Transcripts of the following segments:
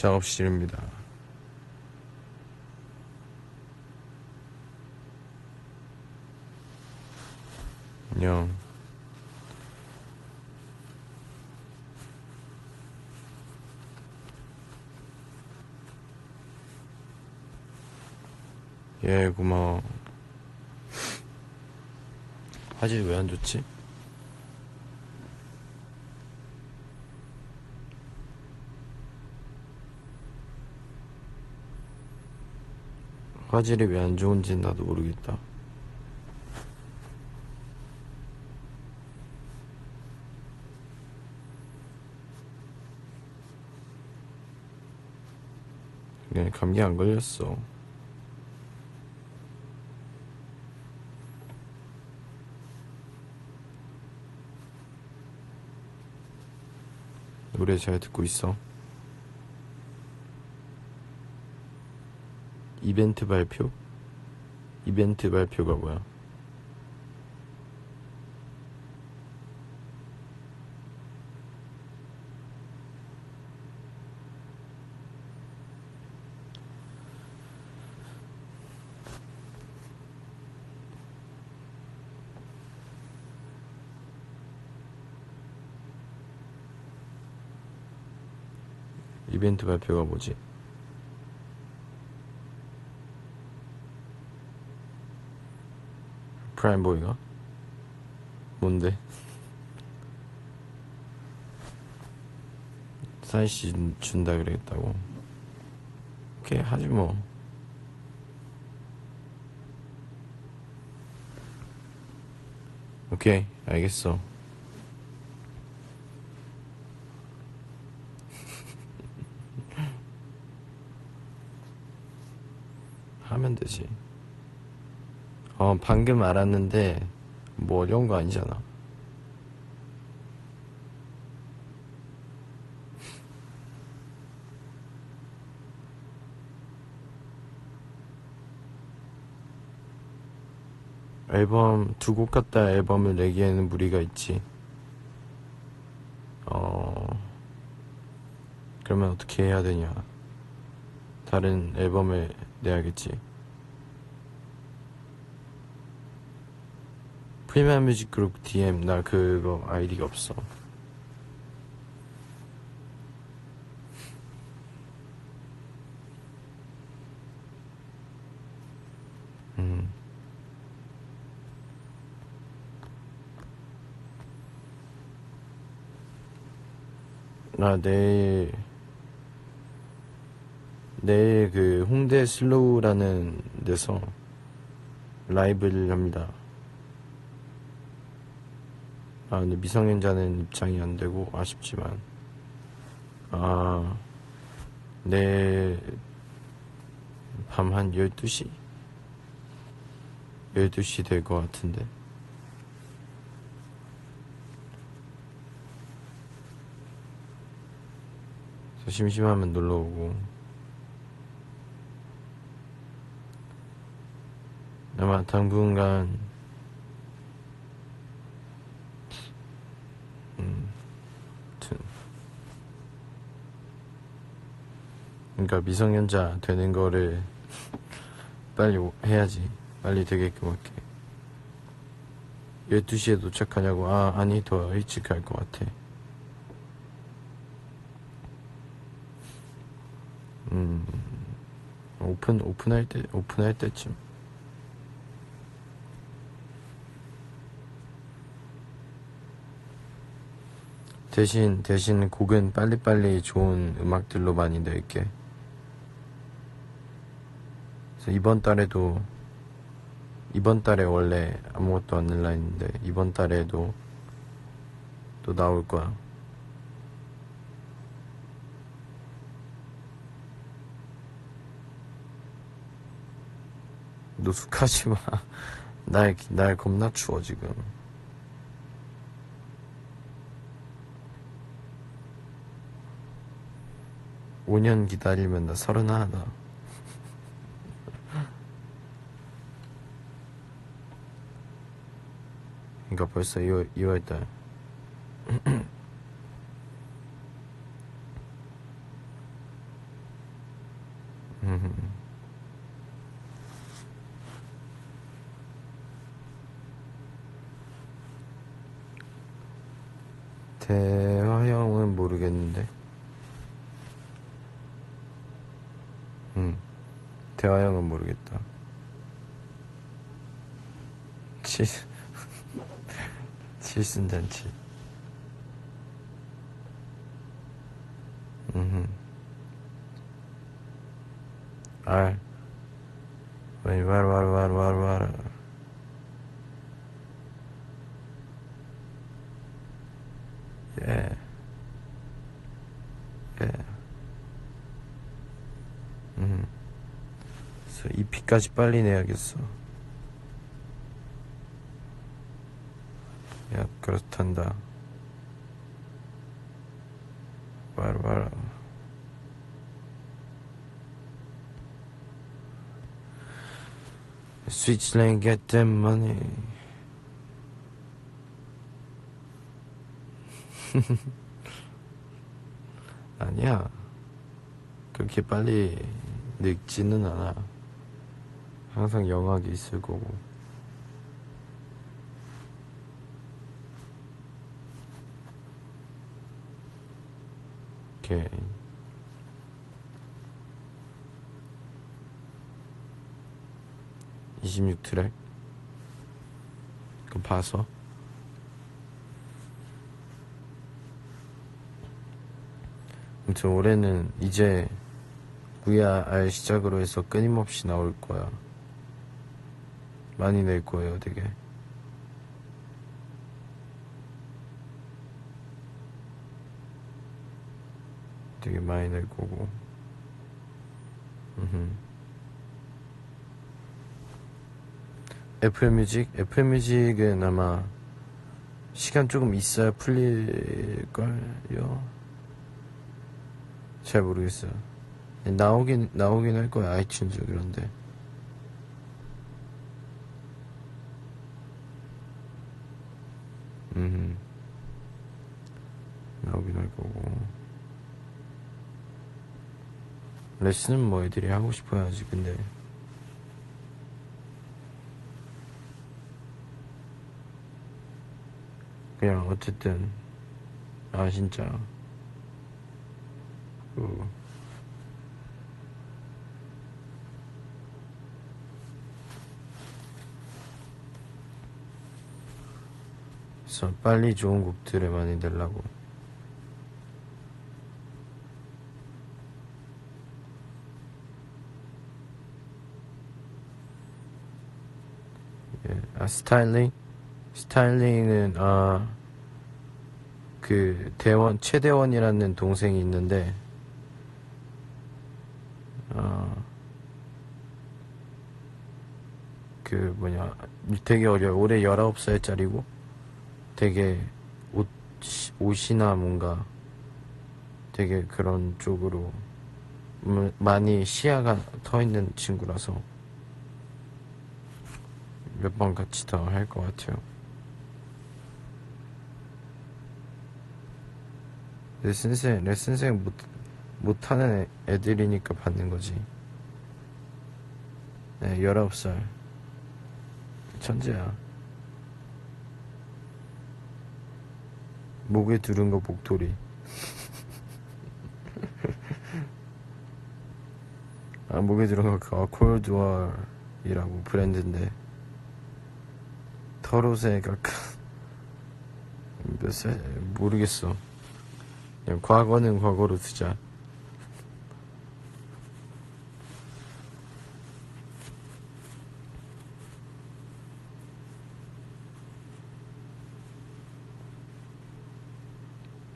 작업실입니다. 안녕. 예, 고마워. 화질 왜 안 좋지? 화질이 왜 안 좋은지 나도 모르겠다. 그냥 감기 안 걸렸어. 노래 잘 듣고 있어. 이벤트 발표? 이벤트 발표가 뭐야? 이벤트 발표가 뭐지? 프라임보이가? 뭔데? 사이씨 준다 그랬다고 오케이 하지 뭐 오케이 알겠어 하면 되지 어 방금 알았는데 뭐 어려운 거 아니잖아 앨범 두 곡 갖다 앨범을 내기에는 무리가 있지. 어 그러면 어떻게 해야 되냐? 다른 앨범을 내야겠지. 프리미엄 뮤직 그룹 DM 나 그거 아이디가 없어. 음. 나 내일 내일 그 홍대 슬로우라는 데서 라이브를 합니다. 아 근데 미성년자는 입장이 안 되고 아쉽지만. 아 내일 밤한 12시? 12시 될 것 같은데. 심심하면 놀러 오고. 아마 당분간 음, 아무튼 그러니까 미성년자 되는 거를 빨리 오- 해야지. 빨리 되게끔 할게. 12시에 도착하냐고. 아 아니 더 일찍 갈 것 같아. 음 오픈 오픈할 때 오픈할 때쯤. 대신 대신 곡은 빨리빨리 좋은 음악들로 많이 낼게. 그래서 이번 달에도 이번 달에 원래 아무것도 안 낼라 했는데 이번 달에도 또 나올 거야. 노숙하지 마. 날, 날 겁나 추워, 지금. 오년 기다리면 나 서른 하나. 그러니까 벌써 2월, 2월달. 음. 대화형은 모르겠는데. 음, 대화형은 모르겠다. 칠, 칠순잔치. 음, 알, 왜, 와, 와, 와, 와, 와. 예. 예. 음. 그래서 이 피까지 빨리 내야겠어. 야, 그렇단다. 와라, 와라. Switzerland get them money. 아니야. 그렇게 빨리 늙지는 않아. 항상 영악이 있을 거고. 오케이. 이십육 트랙. 그거 봐서. 아무튼 올해는 이제 VR 시작으로 해서 끊임없이 나올 거야. 많이 낼 거예요, 되게. 되게 많이 낼 거고. 애플 뮤직? 애플 뮤직은 아마 시간 조금 있어야 풀릴걸요? 잘 모르겠어요. 나오긴, 나오긴 할 거야, 아이튠즈 그런데. 음. 나오긴 할 거고. 레슨은 뭐 애들이 하고 싶어 야지 근데. 그냥 어쨌든, 아, 진짜. 그, 빨리 좋은 곡들을 많이 내려고. 예, 아, 스타일링? 스타일링은, 아, 그, 대원, 최대원이라는 동생이 있는데, 아, 그, 뭐냐, 되게 어려요. 올해 19살짜리고, 되게 옷, 옷이나 뭔가 되게 그런 쪽으로 음, 많이 시야가 터 있는 친구라서 몇 번 같이 더 할 것 같아요. 레슨생, 레슨생 못, 못하는 애, 애들이니까 받는 거지. 네, 19살. 천재야. 목에 두른 거 목도리. 아, 목에 두른 거 그거 콜드월이라고 브랜드인데 약간 몇살 모르겠어. 그냥 과거는 과거로 두자.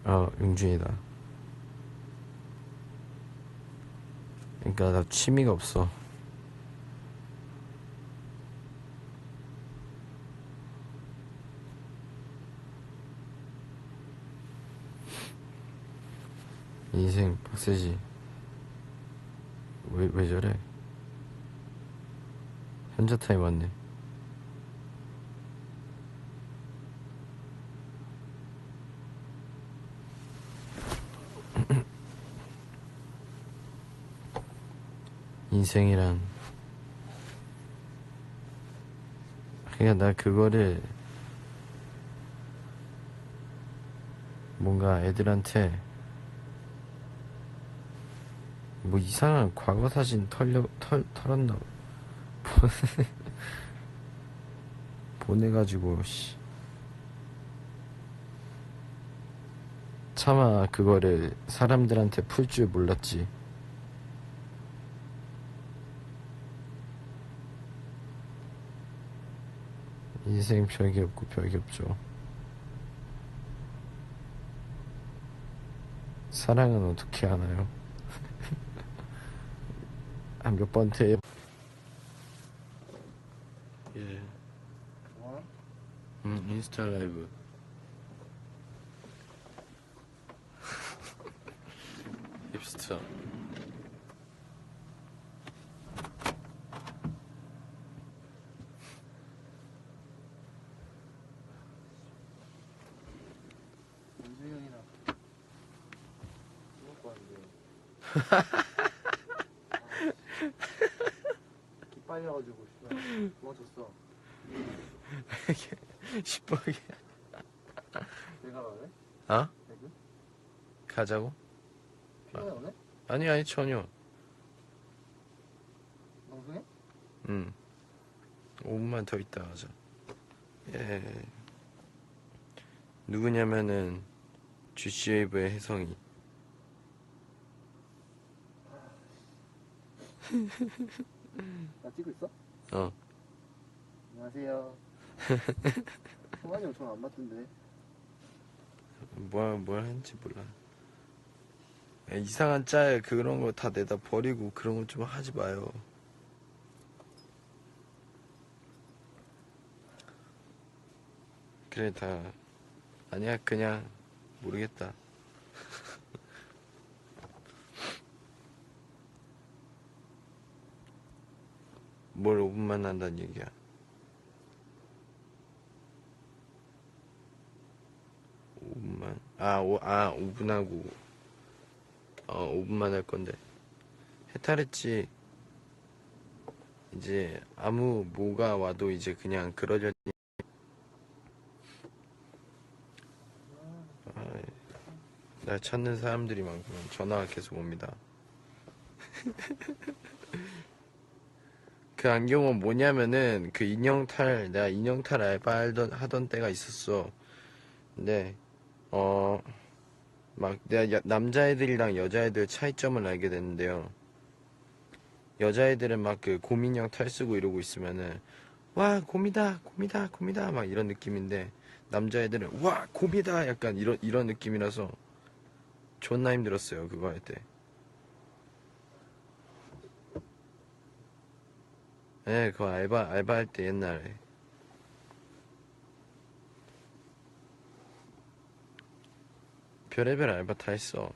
어, 용준이다. 그러니까 나 취미가 없어. 인생 빡세지. 왜, 왜 저래? 현자 타임 왔네. 인생이란 그냥 나 그거를 뭔가 애들한테 뭐 이상한 과거 사진 털려 털 털었나 보내 보내가지고 씨 차마 그거를 사람들한테 풀 줄 몰랐지. 인생 별게 없고 별게 없죠. 사랑은 어떻게 하나요? 한 몇 번째 예. 뭐? 음, 인스타 라이브. 힙스터. 윤수형이랑 술 먹고 왔는데 기 빨려가지고 도망쳤어 시뻘게. 내가 가네? 어? 배그? 가자고? 피곤해 오네? 아니, 아니, 전혀. 방송해? 응. 5분만 더 있다 가자. 예. 누구냐면은, GC웨이브의 혜성이. 나 찍고 있어? 어. 안녕하세요 성환이 형 전화 안 받던데 뭘, 뭘 하는지 몰라. 야, 이상한 짤 그런 거 다 내다 버리고 그런 거 좀 하지 마요. 그래, 다. 아니야, 그냥, 모르겠다. 뭘 5분만 한다는 얘기야. 오분만 아, 오, 아, 5분 하고, 어, 5분만 할 건데. 해탈했지. 이제, 아무, 뭐가 와도 이제 그냥 그러려니. 아, 날 찾는 사람들이 많구나. 전화가 계속 옵니다. 그 안경은 뭐냐면은, 그 인형탈, 내가 인형탈 알바 하던, 하던 때가 있었어. 근데, 어, 막, 내가 여- 남자애들이랑 여자애들 차이점을 알게 됐는데요. 여자애들은 막 그 곰인형 탈 쓰고 이러고 있으면은, 와, 곰이다, 곰이다, 곰이다, 막 이런 느낌인데, 남자애들은, 와, 곰이다! 약간 이런, 이런 느낌이라서, 존나 힘들었어요, 그거 할 때. 예, 그거 알바, 알바할 때 옛날에. 별의별 알바 다 했어.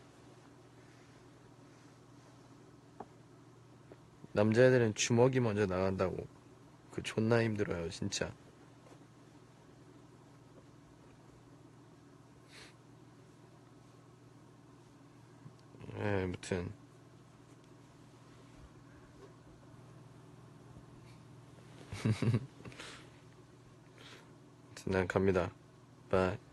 남자애들은 주먹이 먼저 나간다고. 그 존나 힘들어요, 진짜. 예, 무튼. 난 갑니다. 바이.